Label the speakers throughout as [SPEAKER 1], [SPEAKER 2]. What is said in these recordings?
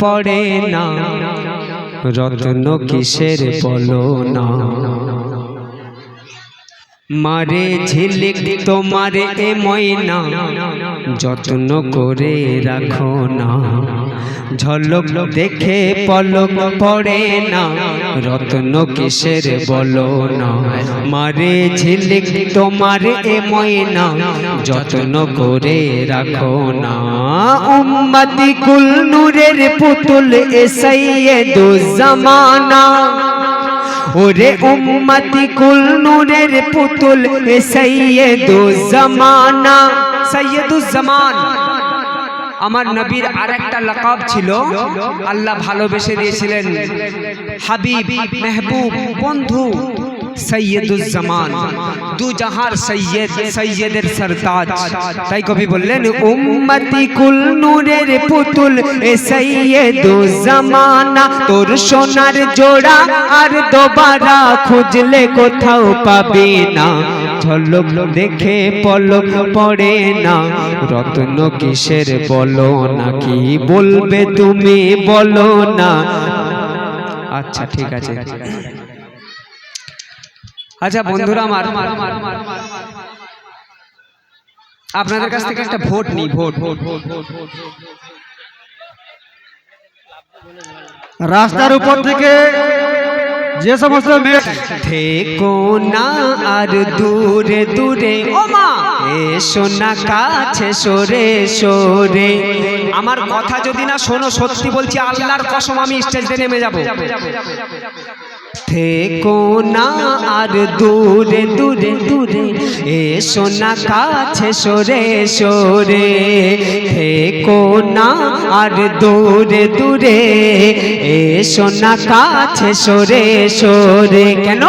[SPEAKER 1] পড়ে না। রত্ন কিসের বলো না। মারে ঝিলিক তোমার এ ময়না। যত্ন করে রাখো না। ঝলক দেখে পলক পড়ে না। রত্ন কিসের বলো না মারে ঝিলিক তোমার এ ময়না, যত্ন করে রাখো না। উম্মতি কুল নূরের পুতুল এ সৈয়দুজ্জামানা ওরে উম্মতি কুল নূরের পুতুল এ সৈয়দুজ্জামানা সৈয়দুজ্জামান আমার নবীর আর একটা লাকাব ছিল আল্লাহ ভালোবেসে দিয়েছিলেন হাবিব মেহবুব বন্ধু সৈয়দুজ্জামান দু জাহার সৈয়দ সৈয়দের সরতাজ। তাই কবি বললেন উম্মতি কুল নূরের পুতুল এ সৈয়দুজ্জামানা তোর সোনার জোড়া আর দোবারা খুঁজলে কোথাও পাবে না। ঝলক দেখে পলক পড়ে না। রত্ন কিসের বলো না, কি বলবে তুমি বলো না। আচ্ছা ঠিক আছে। আচ্ছা বন্ধুরা আমার, আপনাদের কাছ থেকে একটা ভোট নিই। Vote vote vote vote vote
[SPEAKER 2] রাস্তার উপর থেকে যে সমস্ত মেয়ে
[SPEAKER 1] থেকো না আর দূরে দূরে। ও মা! এসো না কাছে সরে সরে। আমার কথা যদি না শোনো সত্যি বলছি আল্লাহর কসম আমি স্টেজে নেমে যাব। থেকো না আর দূরে দূরে দূরে, এসো না কাছে, সরে সরে। থেকো না আর দূরে দূরে, এসো না কাছে, সরে সরে। কেন?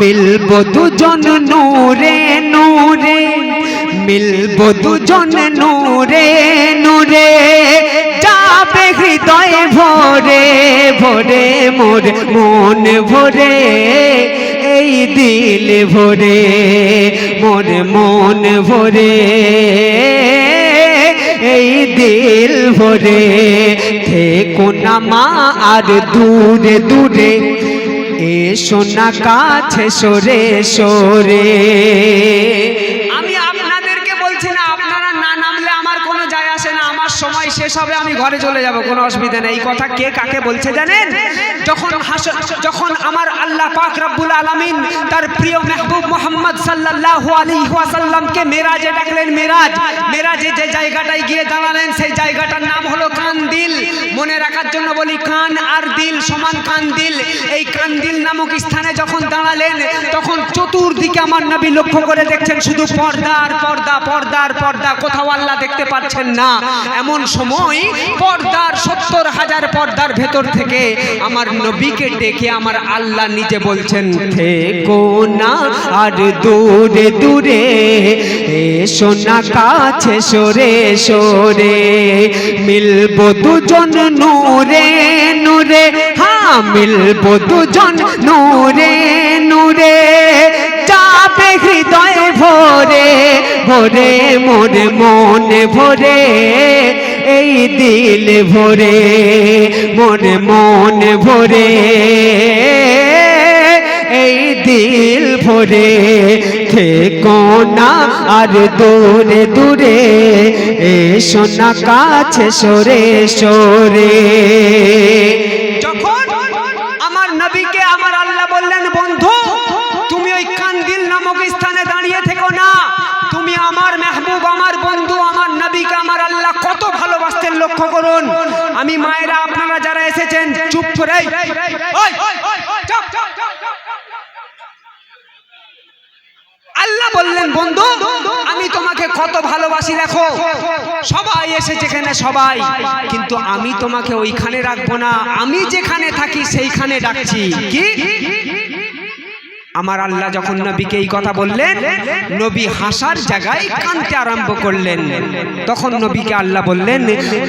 [SPEAKER 1] মিলবো দুজন নূরে নূরে। মিলবো দুজন নূরে নূরে। যাবে হৃদয়ে ভরে। ভরে মোর মন ভরে, এই দিল ভরে, মোর মন ভরে, এই দিল ভরে। থেকো না মা, আর দূরে দূরে, এসো না কাছে সরে সরে। শেষ হবে আমি ঘরে চলে যাব, কোনো অসুবিধা নেই। এই কথা কে কাকে বলছে জানেন? যখন যখন আমার আল্লাহ পাক রব্বুল আলামিন তার প্রিয় মেহবুব মোহাম্মদ সাল্লাল্লাহু আলাইহি ওয়াসাল্লামকে মেরাজে ডাকলেন, মেরাজ, মেরাজে যে জায়গাটায় গিয়ে দাঁড়ালেন, সেই জায়গাটার নাম হলো কান্দিল মনে রাখার জন্য বলি কান আর দিল সমান কান্দিল এই কান্দিল নামক স্থানে যখন দাঁড়ালেন, তখন চতুর্দিকে আমার নবী লক্ষ্য করে দেখছেন শুধু পর্দা আর পর্দা পর্দা আর পর্দা। কোথাও আল্লাহ দেখতে পাচ্ছেন না। এমন সময় পর্দার সত্তর হাজার পর্দার ভেতর থেকে আমার নবীকে ডেকে আমার আল্লাহ নিজে বলছেন, থেকো না আর দূরে দূরে, এসো না কাছে সরে সরে, মিলবো দুজন নূরে নূরে হ্যাঁ মিলবো দুজন নূরে নূরে, যাবে হৃদয় ভরে ভরে মোর মন ভরে এই দিল ভরে মোর মন ভরে। এই দিল ভরে, থেকো না আর দূরে দূরে, এসো না কাছে সরে সরে। লক্ষ্য করুন। আমি মায়েরা, আপনারা যারা এসেছেন, চুপ করে। আল্লাহ বললেন, বন্ধু, আমি তোমাকে কত ভালোবাসি, দেখো। সবাই এসেছে এখানে, সবাই। কিন্তু আমি তোমাকে ওইখানে রাখব না। আমি যেখানে থাকি, সেইখানে ডাকছি কি? আমার আল্লাহ যখন নবীকে এই কথা বললেন নবী হাসার জায়গায় কানতে আরম্ভ করলেন। তখন নবীকে আল্লাহ বললেন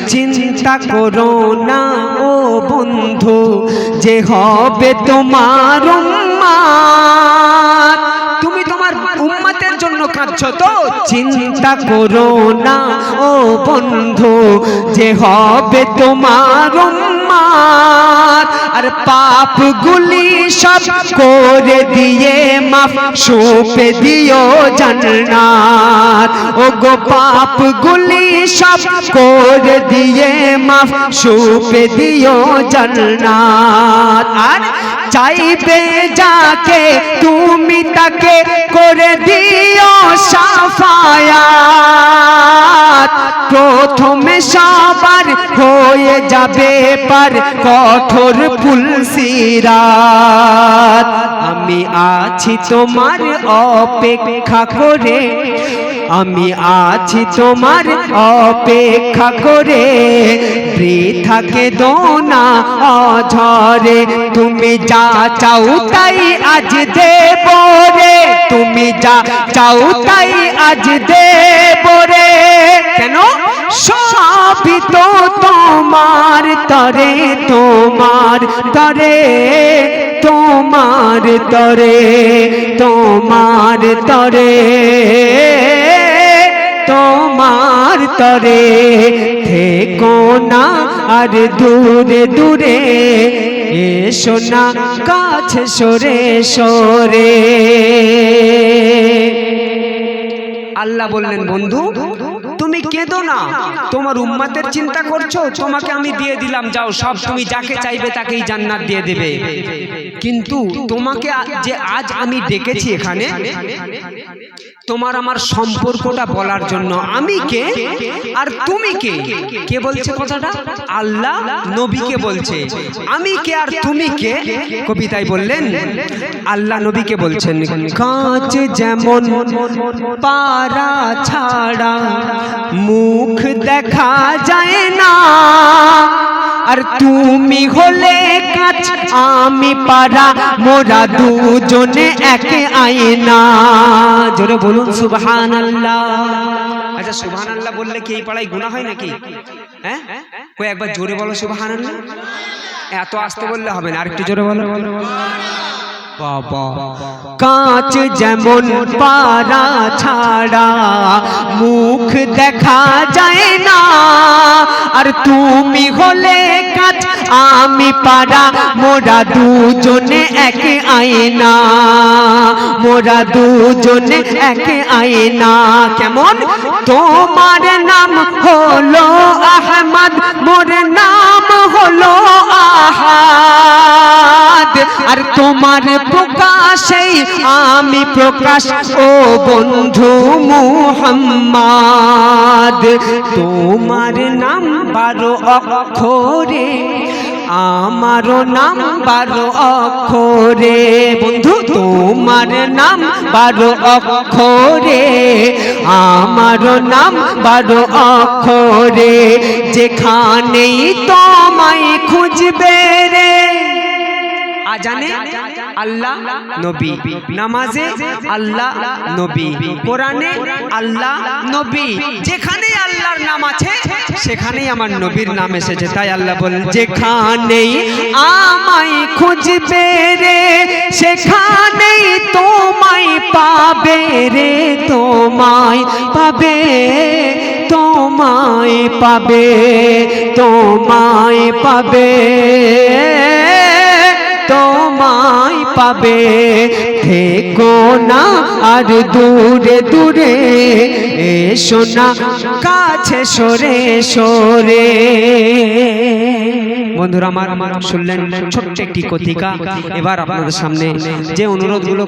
[SPEAKER 1] চিন্তা করো না ও বন্ধু যে হবে তোমার উম্মাত। তুমি তোমার উম্মাতের জন্য কাঁদছো তো? চিন্তা করো না ও বন্ধু যে হবে তোমার উম্মাদ আর পাপগুলি সব করে দিয়ে মাফ, সুপে দিও জান্নাত। ও গো পাপগুলি সব করে দিয়ে মাফ, সুপে দিও জান্নাত। আর চাইবে যাকে তুমি তাকে করে দিও সাফায়াত। প্রথমে সবার হয়ে যাবে পার কঠোর ফুল সিরাত। আমি আছি তোমার অপেক্ষা করে, আমি আছি তোমার অপেক্ষা করে। বৃথাকে দোনা অঝরে, তুমি যা চাও তাই আজ দেব রে। তুমি যা চাও তাই আজ দেব রে। কেন? সবই তো তোমার তরে তোমার তরে তোমার তরে তোমার তরে তোমার তরে। থেকো না আর দূরে দূরে, এসো না কাছে, সরে সরে। আল্লাহ বললেন, বন্ধু তুমি কেঁদো না। তোমার উম্মাতের চিন্তা করছ, তোমাকে আমি দিয়ে দিলাম, যাও, সব তুমি যাকে চাইবে তাকেই জান্নাত দিয়ে দেবে। কিন্তু তোমাকে যে আজ আমি ডেকেছি এখানে, তোমার আমার সম্পর্কটা বলার জন্য আমি কে আর তুমি কে? কে বলছে কথাটা? আল্লাহ নবীকে বলছে। আমি কে আর তুমি কে? কবিতায় বললেন, আল্লাহ নবীকে বলছেন, কাঁচ যেমন পারা ছাড়া মুখ দেখা যায় না। আর তুমি হলে কাজ আমি পারা মোরা দুজনে একে আয়না। জোরে বলুন সুবহান আল্লাহ আচ্ছা সুবহান আল্লাহ বললে কি এই পাড়ায় গুণা হয় নাকি? হ্যাঁ? কই, একবার জোরে বলো সুবহান আল্লাহ এত আসতে বললে হবে না, আরেকটু জোরে বলো। বাবা কাঁচ যেমন পারা ছাড়া মুখ দেখা যায় না। আর তুমি হলে কাঁচ, আমি পারা মোরা দুজনে একে আয়না। মোরা দুজনে একে আয়না। কেমন? তোমার নাম হলো আহমদ, মোর নাম হলো আহাদ। আর তোমার প্রকাশেই আমি প্রকাশ, ও বন্ধু মুহাম্মদ, তোমার নাম বারো অক্ষরে আমারও নাম বারো অক্ষরে, বন্ধু তোমার নাম বারো অক্ষরে আমারও নাম বারো অক্ষরে, যেখানেই তোমায় খুঁজবে রে। আজানে আল্লাহ নবী। নামাজে আল্লাহ নবী। কোরআনে আল্লাহ নবী। যেখানে আল্লাহর নাম আছে সেখানেই আমার নবীর নাম এসেছে। তাই আল্লাহ বলেন যেখানেই আমায় খুঁজবে রে সেখানেই তোমায় পাবে রে তোমায় পাবে তোমায় পাবে তোমায় পাবে। তোমায় পাবে থেকো না আর দূরে দূরে এসো না কাছে সরে সরে বন্ধুরা আমার আমার শুনলেন ছোট্ট একটি কথিকা এবার আপনাদের সামনে যে অনুরোধগুলো